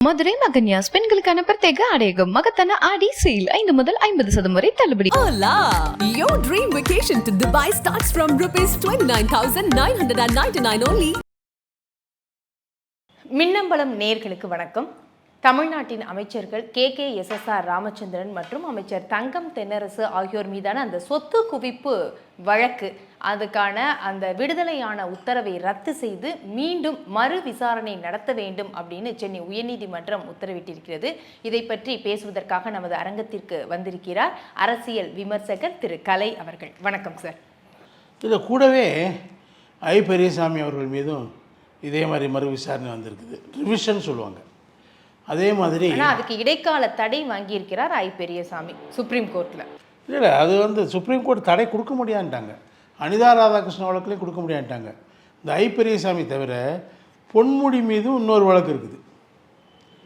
மதுரை மகன்யாஸ் பெண்களுக்கான பிரத்யேக ஆடையகம் மகத்தான ஆடி சேல் ஐந்து முதல் ஐம்பது சதம் வரை தள்ளுபடி Hola! Your dream vacation to Dubai starts from rupees 29,999 only. Minnambalam நேர்களுக்கு வணக்கம் தமிழ்நாட்டின் அமைச்சர்கள் கே. கே. எஸ்எஸ்ஆர் ராமச்சந்திரன் மற்றும் அமைச்சர் தங்கம் தென்னரசு ஆகியோர் மீதான அந்த சொத்து குவிப்பு வழக்கு. அதுக்கான அந்த விடுதலையான உத்தரவை ரத்து செய்து மீண்டும் மறு விசாரணை நடத்த வேண்டும் அப்படின்னு சென்னை உயர்நீதிமன்றம் உத்தரவிட்டிருக்கிறது. இதை பற்றி பேசுவதற்காக நமது அரங்கத்திற்கு வந்திருக்கிறார் அரசியல் விமர்சகர் திரு. கலை அவர்கள். வணக்கம் சார். இதில் கூடவே ஐ. பெரியசாமி அவர்கள் மீதும் இதே மாதிரி மறு விசாரணை வந்திருக்குது. ரிவிஷன் சொல்லுவாங்க. அதே மாதிரி அதுக்கு இடைக்கால தடை வாங்கியிருக்கிறார் ஐ. பெரியசாமி சுப்ரீம் கோர்ட்ல இல்லை இல்லை அது வந்து சுப்ரீம் கோர்ட் தடை கொடுக்க முடியான்ட்டாங்க. அனிதா ராதாகிருஷ்ணன் வழக்குலையும் கொடுக்க முடியான்ட்டாங்க. இந்த ஐ. பெரியசாமி தவிர பொன்முடி மீதும் இன்னொரு வழக்கு இருக்குது.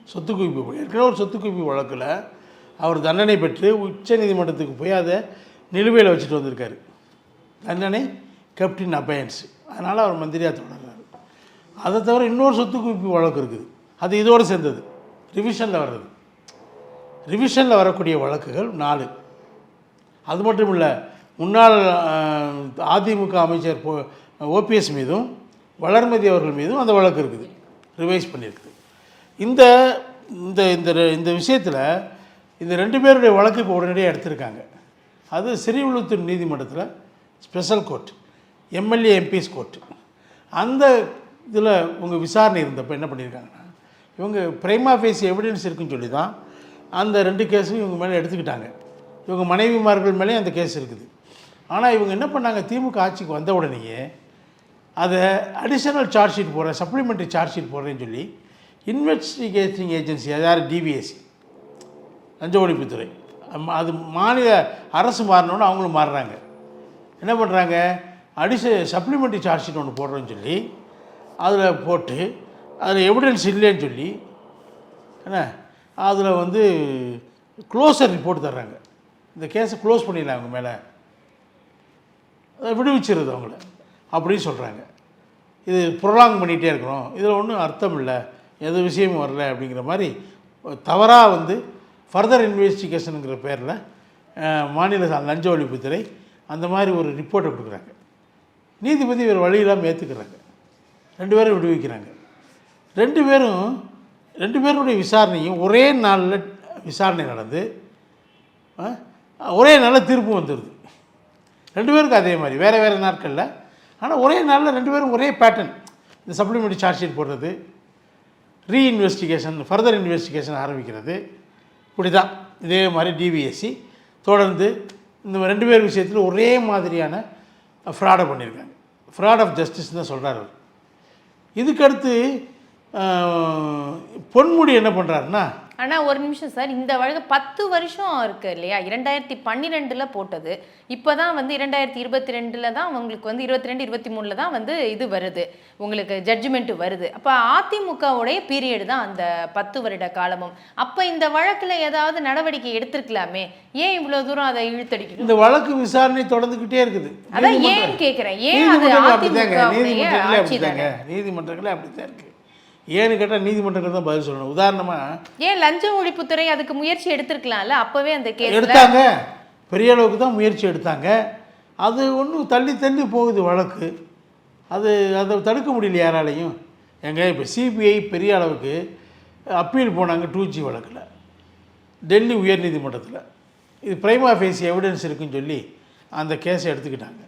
சொத்து குவிப்பு ஏற்கனவே ஒரு சொத்து குவிப்பு வழக்கில் அவர் தண்டனை பெற்று உச்ச நீதிமன்றத்துக்கு போய் அதை நிலுவையில் வச்சுட்டு வந்திருக்காரு. தண்டனை கேப்டின் அபயன்ஸ் அதனால் அவர் மந்திரியாக தொடர்றாரு. அதை தவிர இன்னொரு சொத்து குவிப்பு வழக்கு இருக்குது. அது இதோடு சேர்ந்தது. ரிவிஷனில் வர்றது. ரிவிஷனில் வரக்கூடிய வழக்குகள் நாலு. அது மட்டும் இல்லை முன்னாள் அதிமுக அமைச்சர் ஓபிஎஸ் மீதும் வளர்மதி அவர்கள் மீதும் அந்த வழக்கு இருக்குது. ரிவைஸ் பண்ணியிருக்குது இந்த இந்த இந்த இந்த விஷயத்தில் இந்த ரெண்டு பேருடைய வழக்கு இப்போ உடனடியாக எடுத்திருக்காங்க. அது ஸ்ரீவில்லிபுத்தூர் நீதிமன்றத்தில் special court MLA MPs court அந்த இதில் உங்கள் விசாரணை இருந்தப்போ என்ன பண்ணியிருக்காங்க? இவங்க பிரைமா ஃபேஸ் எவிடன்ஸ் இருக்குன்னு சொல்லி தான் அந்த ரெண்டு கேஸும் இவங்க மேலே எடுத்துக்கிட்டாங்க. இவங்க மனைவிமார்கள் மேலேயும் அந்த கேஸ் இருக்குது. ஆனால் இவங்க என்ன பண்ணாங்க? திமுக ஆட்சிக்கு வந்த உடனேயே அதை அடிஷனல் சார்ஜ் ஷீட் போடுறேன் சப்ளிமெண்ட்ரி சார்ஜ் ஷீட் போடுறேன்னு சொல்லி இன்வெஸ்டிகேட்டிங் ஏஜென்சி அதாவது டிபிஎஸ்சி லஞ்ச ஒழிப்புத்துறை. அது மாநில அரசு மாறினோன்னு அவங்களும் மாறுறாங்க. என்ன பண்ணுறாங்க அடிஷ சப்ளிமெண்ட்ரி சார்ஜ் ஷீட் ஒன்று போடுறோன்னு சொல்லி அதில் போட்டு அதில் எவிடன்ஸ் இல்லைன்னு சொல்லி என்ன? அதில் வந்து க்ளோஸர் ரிப்போர்ட் தர்றாங்க. இந்த கேஸை க்ளோஸ் பண்ணிடலாம் அவங்க மேலே. அதை விடுவிச்சிருது அவங்கள. அப்படின்னு சொல்கிறாங்க இது புரலாங் பண்ணிகிட்டே இருக்கிறோம். இதில் ஒன்றும் அர்த்தம் இல்லை. எந்த விஷயமும் வரல அப்படிங்கிற மாதிரி தவறாக வந்து ஃபர்தர் இன்வெஸ்டிகேஷனுங்கிற பேரில் மாநில லஞ்ச ஒழிப்புத்துறை அந்த மாதிரி ஒரு ரிப்போர்ட்டை கொடுக்குறாங்க. நீதிபதி வேறு வழியில்லாமல் ஏற்றுக்கிறாங்க ரெண்டு பேரும் விடுவிக்கிறாங்க. ரெண்டு பேரும் ரெண்டு பேருடைய விசாரணையும் ஒரே நாளில் விசாரணை நடந்து ஒரே நாளில் தீர்ப்பு வந்துடுது ரெண்டு பேருக்கும் அதே மாதிரி வேறு வேறு நாட்களில். ஆனால் ஒரே நாளில் ரெண்டு பேரும் ஒரே பேட்டர்ன் இந்த சப்ளிமெண்ட்ரி சார்ஜ் ஷீட் போடுறது ரீஇன்வெஸ்டிகேஷன் ஃபர்தர் இன்வெஸ்டிகேஷன் ஆரம்பிக்கிறது. இப்படி தான் இதே மாதிரி டிவிஎஸ்சி தொடர்ந்து இந்த ரெண்டு பேர் விஷயத்தில் ஒரே மாதிரியான ஃப்ராடை பண்ணியிருக்காங்க. ஃப்ராட் ஆஃப் ஜஸ்டிஸ் தான் சொல்கிறார் அவர். இதுக்கடுத்து பொன்முடி என்ன பண்ணுறாருன்னா ஆனா ஒரு நிமிஷம் சார். இந்த வழக்கு பத்து வருஷம் இருக்கு இல்லையா? இரண்டாயிரத்தி பன்னிரெண்டுல போட்டது. இப்பதான் வந்து இரண்டாயிரத்தி இருபத்தி ரெண்டுல தான் உங்களுக்கு வந்து இருபத்தி ரெண்டு இருபத்தி மூணுல தான் வந்து இது வருது. உங்களுக்கு ஜட்ஜ்மெண்ட் வருது. அப்ப அதிமுகவுடைய பீரியட் தான் அந்த பத்து வருட காலமும். அப்ப இந்த வழக்குல ஏதாவது நடவடிக்கை எடுத்திருக்கலாமே? ஏன் இவ்வளவு தூரம் அதை இழுத்தடிக்கணும்? இந்த வழக்கு விசாரணை தொடர்ந்துக்கிட்டே இருக்குது. அதான் ஏன் கேக்குறேன். ஏன் அது அதிமுகவுடைய நீதிமன்றங்களே ஆட்சி அப்படித்தாங்க. நீதிமன்றங்களே அப்படித்தான் இருக்கு. ஏன்னு கேட்டால் நீதிமன்றங்கள் தான் பதில் சொல்லணும். உதாரணமாக ஏன் லஞ்ச ஒழிப்புத்துறை அதுக்கு முயற்சி எடுத்திருக்கலாம்ல? அப்பவே அந்த கேஸ்ல எடுத்தாங்க. பெரிய அளவுக்கு தான் முயற்சி எடுத்தாங்க. அது ஒன்றும் தள்ளி தள்ளி போகுது வழக்கு. அது அதை தடுக்க முடியல யாராலையும். எங்க இப்போ சிபிஐ பெரிய அளவுக்கு அப்பீல் போனாங்க டூ ஜி வழக்கில். டெல்லி உயர்நீதிமன்றத்தில் இது பிரைமா ஃபேஸ் எவிடன்ஸ் இருக்குன்னு சொல்லி அந்த கேஸை எடுத்துக்கிட்டாங்க.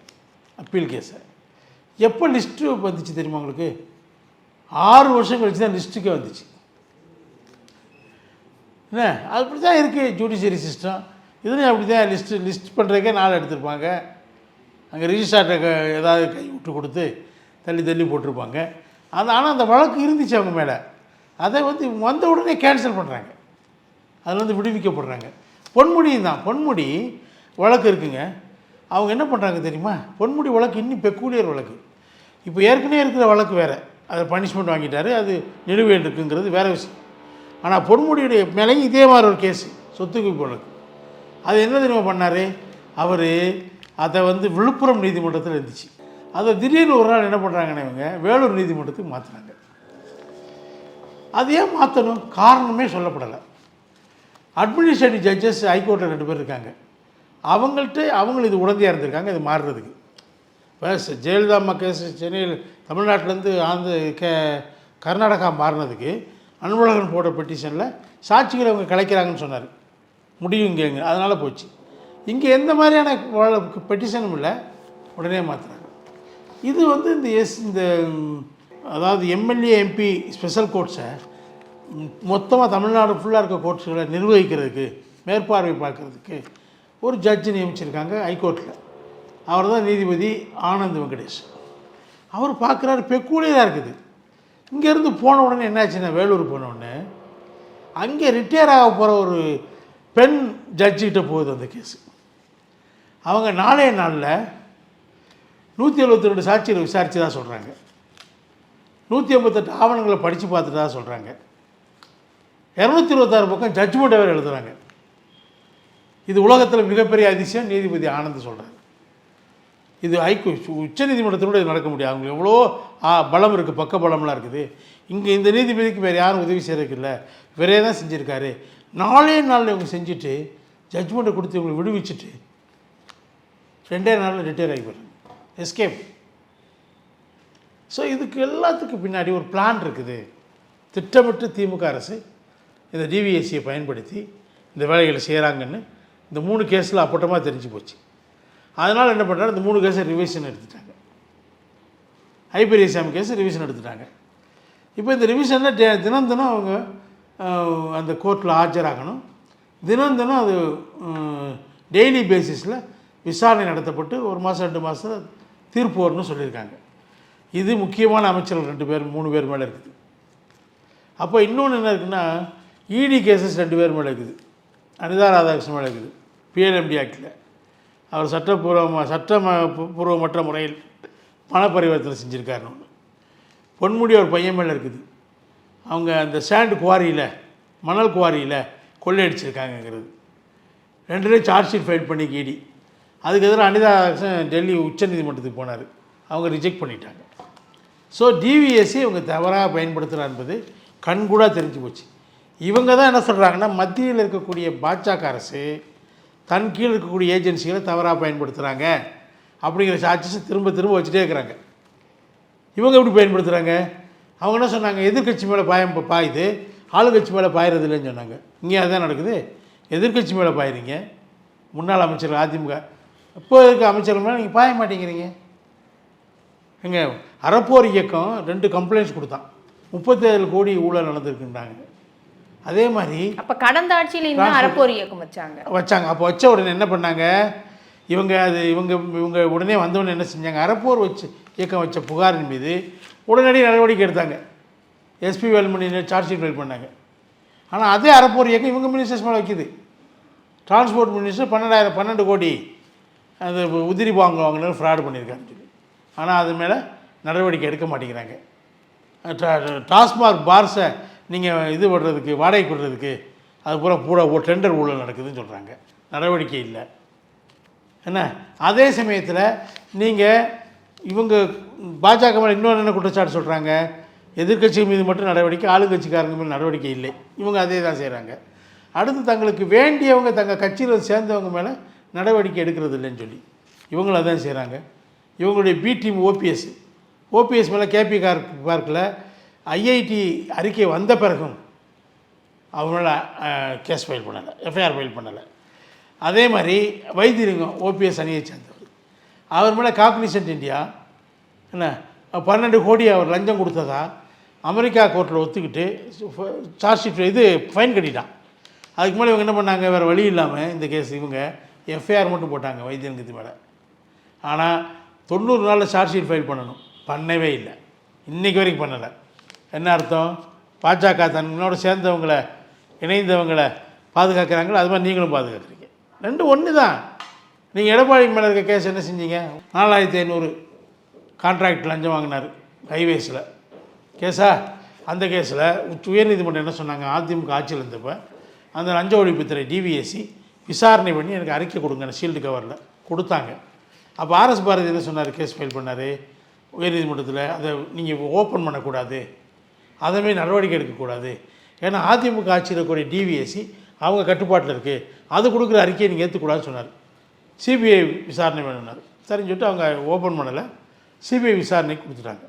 அப்பீல் கேஸை எப்போ லிஸ்ட்டு வந்துச்சு தெரியுமா உங்களுக்கு? ஆறு வருஷம் கழிச்சு தான் லிஸ்ட்டுக்கே வந்துச்சு. என்ன? அப்படி தான் இருக்குது ஜுடிஷியரி சிஸ்டம் இதுலேயும் அப்படி தான் லிஸ்ட்டு லிஸ்ட் பண்ணுறதுக்கே நாள் எடுத்திருப்பாங்க. அங்கே ரிஜிஸ்ட்ரார்ட்ட ஏதாவது கை விட்டு கொடுத்து தள்ளி தள்ளி போட்டிருப்பாங்க. அந்த ஆனால் அந்த வழக்கு இருந்துச்சு அவங்க மேலே. அதை வந்து வந்த உடனே கேன்சல் பண்ணுறாங்க அதில் வந்து விடுவிக்கப்படுறாங்க. பொன்முடியும் தான். பொன்முடி வழக்கு இருக்குங்க. அவங்க என்ன பண்ணுறாங்க தெரியுமா? பொன்முடி வழக்கு இன்னும் பெக்கூலியர் வழக்கு. இப்போ ஏற்கனவே இருக்கிற வழக்கு வேறு. அதை பனிஷ்மெண்ட் வாங்கிட்டார். அது நிலுவையில் இருக்குங்கிறது வேறு விஷயம். ஆனால் பொன்முடியுடைய மேலேயும் இதே மாதிரி ஒரு கேஸு சொத்து குவிப்பு அது என்ன தெரியுமா பண்ணார்? அவர் அதை வந்து விழுப்புரம் நீதிமன்றத்தில் இருந்துச்சு. அதை திடீர்னு ஒரு நாள் என்ன பண்ணுறாங்கன்னு இவங்க வேலூர் நீதிமன்றத்துக்கு மாற்றுறாங்க அது ஏன் மாற்றணும் காரணமே சொல்லப்படலை. அட்மினிஸ்ட்ரேட்டிவ் ஜட்ஜஸ் ஹைகோர்ட்டில் ரெண்டு பேர் இருக்காங்க. அவங்கள்ட்ட அவங்களும் இது உடந்தையாக இருந்திருக்காங்க இது மாறுறதுக்கு. இப்போ ஜெயலலிதா அம்மா கேஸ் சென்னையில் தமிழ்நாட்டிலேருந்து ஆந்திர கே கர்நாடகா மாறினதுக்கு அன்பழகன் போட்ட பெட்டிஷனில் சாட்சிகளை அவங்க கலைக்கிறாங்கன்னு சொன்னார். முடியும் இங்கேங்க. அதனால் போச்சு. இங்கே எந்த மாதிரியான பெட்டிஷனும் இல்லை. உடனே மாற்றுறாங்க இது வந்து இந்த எஸ் இந்த அதாவது எம்எல்ஏ எம்பி ஸ்பெஷல் கோர்ட்ஸை மொத்தமாக தமிழ்நாடு ஃபுல்லாக இருக்க கோர்ட்ஸுகளை நிர்வகிக்கிறதுக்கு மேற்பார்வை பார்க்கறதுக்கு ஒரு ஜட்ஜு நியமிச்சிருக்காங்க ஹைகோர்ட்டில் அவர் தான் நீதிபதி ஆனந்த் வெங்கடேஷ். அவர் பார்க்குறாரு பெக்கூலியராக இருக்குது. இங்கேருந்து போன உடனே என்னாச்சுன்னா வேலூர் போன உடனே அங்கே ரிட்டையர் ஆக போகிற ஒரு பெண் ஜட்ஜிக்கிட்ட போகுது அந்த கேஸு அவங்க நாளே நாளில் நூற்றி எழுபத்தி ரெண்டு சாட்சிகளை விசாரித்து தான் சொல்கிறாங்க நூற்றி ஐம்பத்தெட்டு ஆவணங்களை படித்து பார்த்துட்டு தான் சொல்கிறாங்க இரநூத்தி இருபத்தாறு பக்கம் ஜட்ஜ்மெண்ட் வேறு எழுதுகிறாங்க இது உலகத்தில் மிகப்பெரிய அதிசயம் நீதிபதி ஆனந்த் சொல்கிறாங்க இது ஹைகோ உச்சநீதிமன்றத்தினோடு இது நடக்க முடியாது. அவங்க எவ்வளோ பலம் இருக்குது பக்க பலம்லாம் இருக்குது. இங்கே இந்த நீதிபதிக்கு வேறு யாரும் உதவி செய்யறதுக்கு இல்லை வேறே தான் செஞ்சுருக்காரு. நாலே நாளில் இவங்க செஞ்சுட்டு ஜட்ஜ்மெண்ட்டை கொடுத்து இவங்களை விடுவிச்சுட்டு ரெண்டே நாளில் ரிட்டையர் ஆகி போகிறாங்க எஸ்கேப் ஸோ இதுக்கு எல்லாத்துக்கும் பின்னாடி ஒரு பிளான் இருக்குது. திட்டமிட்டு திமுக அரசு இந்த டிவிஎஸ்சியை பயன்படுத்தி இந்த வேலைகளை செய்கிறாங்கன்னு இந்த மூணு கேஸில் அப்பட்டமாக தெரிஞ்சு போச்சு. அதனால் என்ன பண்ணுறாரு இந்த மூணு கேஸை ரிவிஷன் எடுத்துட்டாங்க. ஐபெரியசாமி கேஸ் ரிவிஷன் எடுத்துட்டாங்க. இப்போ இந்த ரிவிஷனில் டே தினம் தினம் அவங்க அந்த கோர்ட்டில் ஆஜராகணும். தினம் தினம் அது டெய்லி பேசிஸில் விசாரணை நடத்தப்பட்டு ஒரு மாதம் ரெண்டு மாதம் தீர்ப்பு வரணும்னு சொல்லியிருக்காங்க. இது முக்கியமான அமைச்சர்கள் ரெண்டு பேர் மூணு பேர் மேலே இருக்குது. அப்போ இன்னொன்று என்ன இருக்குன்னா இடி கேசஸ் ரெண்டு பேர் மேலே இருக்குது. அனிதா ராதாகிருஷ்ணன் மேலே இருக்குது. பிஎல்எம்டி ஆக்டில் அவர் சட்டப்பூர்வமாக சட்ட பூர்வமற்ற முறையில் பண பரிவர்த்தனை செஞ்சுருக்காருன்னு ஒன்று பொன்முடி ஒரு பையன் மேலே இருக்குது. அவங்க அந்த சாண்ட் குவாரியில் மணல் குவாரியில் கொள்ளையடிச்சிருக்காங்கங்கிறது. ரெண்டுலேயும் சார்ஜ் ஷீட் ஃபைல் பண்ணி கேடி அதுக்கு எதிராக அனிதா டெல்லி உச்சநீதிமன்றத்துக்கு போனார். அவங்க ரிஜெக்ட் பண்ணிட்டாங்க. ஸோ டிவிஎஸ்சி இவங்க தவறாக பயன்படுத்துகிறா என்பது கண்கூடாக தெரிஞ்சு போச்சு. இவங்க தான் என்ன சொல்கிறாங்கன்னா மத்தியில் இருக்கக்கூடிய பாஜக அரசு தன் கீழ் இருக்கக்கூடிய ஏஜென்சிகளை தவறாக பயன்படுத்துகிறாங்க அப்படிங்கிற சாட்சிஸை திரும்ப திரும்ப வச்சுட்டே இருக்கிறாங்க. இவங்க எப்படி பயன்படுத்துகிறாங்க அவங்க என்ன சொன்னாங்க? எதிர்க்கட்சி மேலே பாயம் பாயுது. ஆளுங்கட்சி மேலே பாயறது இல்லைன்னு சொன்னாங்க. இங்கே அதுதான் நடக்குது. எதிர்க்கட்சி மேலே பாயிறீங்க. முன்னாள் அமைச்சர் அதிமுக. இப்போ இருக்க அமைச்சர்கள் மேலே நீங்கள் பாய மாட்டேங்கிறீங்க. எங்க அறப்போர் இயக்கம் ரெண்டு கம்ப்ளைண்ட்ஸ் கொடுத்தான். முப்பத்தேழு கோடி ஊழல் நடந்திருக்குன்றாங்க. அதே மாதிரி அப்ப கடந்த ஆட்சியில அறப்போர் இயக்கம் வச்சாங்க. வச்சாங்க. அப்போ வச்ச உடனே என்ன பண்ணாங்க? இவங்க அது இவங்க இவங்க உடனே வந்தவுடனே என்ன செஞ்சாங்க? அறப்போர் வச்சு இயக்கம் வச்ச புகாரின் மீது உடனடி நடவடிக்கை எடுத்தாங்க. SP Velumani charge sheet file பண்ணாங்க. ஆனால் அதே அறப்போர் இயக்கம் இவங்க மினிஸ்டர்ஸ் மேலே வைக்குது. டிரான்ஸ்போர்ட் மினிஸ்டர் பன்னெண்டாயிரம் பன்னெண்டு கோடி அது உதிரி வாங்குவாங்கன்னு ஃப்ராட் பண்ணியிருக்காருன்னு சொல்லி. ஆனால் அது மேலே நடவடிக்கை எடுக்க மாட்டேங்கிறாங்க. டாஸ்மாக் பார்ஸை நீங்கள் இது பண்ணுறதுக்கு வாடகை கொடுறதுக்கு அது பூரா பூரா டெண்டர் ஊழல் நடக்குதுன்னு சொல்கிறாங்க நடவடிக்கை இல்லை. என்ன? அதே சமயத்தில் நீங்கள் இவங்க பாஜக மேலே இன்னொரு என்ன குற்றச்சாட்டு சொல்கிறாங்க எதிர்கட்சி மீது மட்டும் நடவடிக்கை ஆளுங்கட்சிக்காரங்க மேலே நடவடிக்கை இல்லை. இவங்க அதே தான் செய்கிறாங்க அடுத்து தங்களுக்கு வேண்டியவங்க தங்கள் கட்சியில் சேர்ந்தவங்க மேலே நடவடிக்கை எடுக்கிறது இல்லைன்னு சொல்லி. இவங்களும் அதான் செய்கிறாங்க இவங்களுடைய பி டீம் ஓபிஎஸ் ஓபிஎஸ் மேலே கேபி கார் பார்க்கில் ஐஐடி அறிக்கை வந்த பிறகும் அவங்கள கேஸ் ஃபைல் பண்ணலை எஃப்ஐஆர் ஃபைல் பண்ணலை. அதே மாதிரி வைத்தியலிங்கம் ஓபிஎஸ் அணியை சேர்ந்தவர். அவர் மேலே காக்னிசன்ட் இந்தியா என்ன பன்னெண்டு கோடி அவர் லஞ்சம் கொடுத்ததா அமெரிக்கா கோர்ட்டில் ஒத்துக்கிட்டு சார்ஜ் ஷீட் இது ஃபைன் கட்டிட்டான். அதுக்கு மேலே இவங்க என்ன பண்ணாங்க வேறு வழி இல்லாமல் இந்த கேஸ் இவங்க எஃப்ஐஆர் மட்டும் போட்டாங்க வைத்தியலிங்கத்து மேலே. ஆனால் தொண்ணூறு நாளில் சார்ஜ் ஷீட் ஃபைல் பண்ணணும் பண்ணவே இல்லை. இன்றைக்கி வரைக்கும் பண்ணலை. என்ன அர்த்தம்? பாஜக தன்னோடு சேர்ந்தவங்களை இணைந்தவங்களை பாதுகாக்கிறாங்களோ? அது மாதிரி நீங்களும் பாதுகாக்கிறீங்க. ரெண்டு ஒன்று தான் நீங்கள் எடப்பாடி மேலே இருக்க கேஸ் என்ன செஞ்சீங்க? நாலாயிரத்தி ஐநூறு கான்ட்ராக்ட் லஞ்சம் வாங்கினார் ஹைவேஸில் கேஸா அந்த கேஸில் உயர்நீதிமன்றம் என்ன சொன்னாங்க? அதிமுக ஆட்சியில் இருந்தப்போ அந்த லஞ்ச ஒழிப்புத்துறை டிவிஎஸ்சி விசாரணை பண்ணி எனக்கு அறிக்கை கொடுங்க ஷீல்டு கவரில் கொடுத்தாங்க. அப்போ ஆர்எஸ் பாரதி என்ன சொன்னார்? கேஸ் ஃபைல் பண்ணார். உயர்நீதிமன்றத்தில் அதை நீங்கள் ஓப்பன் பண்ணக்கூடாது. அதேமாரி நடவடிக்கை எடுக்கக்கூடாது. ஏன்னா அதிமுக ஆட்சியில் இருக்கக்கூடிய டிவிஎஸ்சி அவங்க கட்டுப்பாட்டில் இருக்குது அது கொடுக்குற அறிக்கையை நீங்கள் ஏற்றுக்கூடாதுன்னு சொன்னார். சிபிஐ விசாரணை வேணும்னார். சரின்னு சொல்லிட்டு அவங்க ஓப்பன் பண்ணலை. சிபிஐ விசாரணைக்கு கொடுத்துட்டாங்க.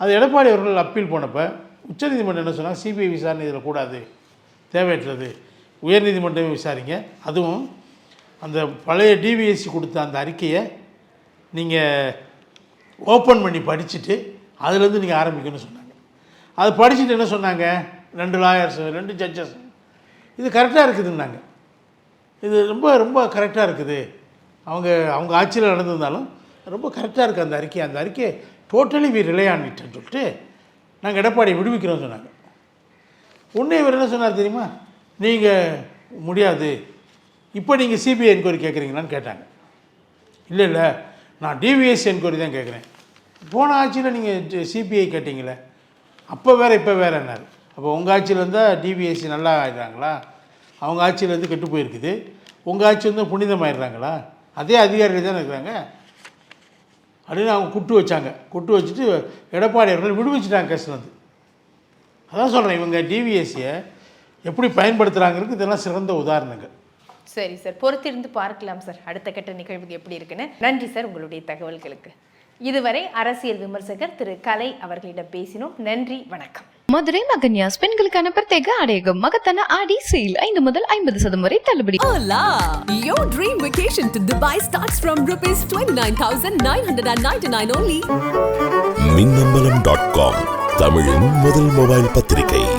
அது எடப்பாடி அவர்கள் அப்பீல் போனப்போ உச்சநீதிமன்றம் என்ன சொன்னாங்க? சிபிஐ விசாரணை இதில் கூடாது. தேவையற்றது. உயர்நீதிமன்றமே விசாரிங்க. அதுவும் அந்த பழைய டிவிஎஸ்சி கொடுத்த அந்த அறிக்கையை நீங்கள் ஓப்பன் பண்ணி படிச்சுட்டு அதுலேருந்து நீங்கள் ஆரம்பிக்கணும்னு சொன்னாங்க. அது படிச்சுட்டு என்ன சொன்னாங்க? ரெண்டு லாயர்ஸ் ரெண்டு ஜட்ஜஸ் இது கரெக்டாக இருக்குதுன்னாங்க. இது ரொம்ப ரொம்ப கரெக்டாக இருக்குது. அவங்க அவங்க ஆட்சியில் நடந்திருந்தாலும் ரொம்ப கரெக்டாக இருக்குது அந்த அறிக்கை. அந்த அறிக்கை டோட்டலி வி ரிலே ஆன் சொல்லிட்டு நாங்கள் எடப்பாடியை விடுவிக்கிறோம்னு சொன்னாங்க. உன்னை இவர் என்ன சொன்னார் தெரியுமா? நீங்கள் முடியாது. இப்போ நீங்கள் சிபிஐ என்கொயரி கேட்குறீங்களான்னு கேட்டாங்க. இல்லை இல்லை. நான் டிவிஎஸ் என்கொயரி தான் கேட்குறேன் போன ஆட்சியில் நீங்கள் சிபிஐ கேட்டீங்களே? அப்போ வேறு இப்போ வேறுனார் அப்போ உங்கள் ஆட்சியில் இருந்தால் டிவிஎஸ்சி நல்லா ஆயிடுறாங்களா? அவங்க ஆட்சியிலேருந்து கெட்டு போயிருக்குது. உங்கள் ஆட்சி வந்து புனிதமாயிடுறாங்களா? அதே அதிகாரிகள் தானே இருக்கிறாங்க. அப்படின்னு அவங்க குட்டு வச்சாங்க. குட்டு வச்சுட்டு எடப்பாடி அவர்கள் விடுவிச்சிட்டாங்க கேஸ்லேருந்து அதான் சொல்கிறேன் இவங்க டிவிஎஸ்சியை எப்படி பயன்படுத்துகிறாங்கிறது இதெல்லாம் சிறந்த உதாரணங்கள். சரி சார். பொறுத்திருந்து பார்க்கலாம் சார். அடுத்த கட்ட நிகழ்வு எப்படி இருக்குன்னு. நன்றி சார் உங்களுடைய தகவல்களுக்கு. இதுவரை அரசியல் விமர்சகர் திரு கலை அவர்களிடம் பேசினோம். நன்றி வணக்கம். மதுரை மகன்யாஸ் பெண்களுக்கான பிரத்யேக ஆடையகம். மகத்தான ஆடி சேல். ஐந்து முதல் ஐம்பது சதம் வரை தள்ளுபடி! Your dream vacation to Dubai starts from rupees 29,999 only. Minnambalam dot com தமிழின் முதல் மொபைல் பத்திரிகை.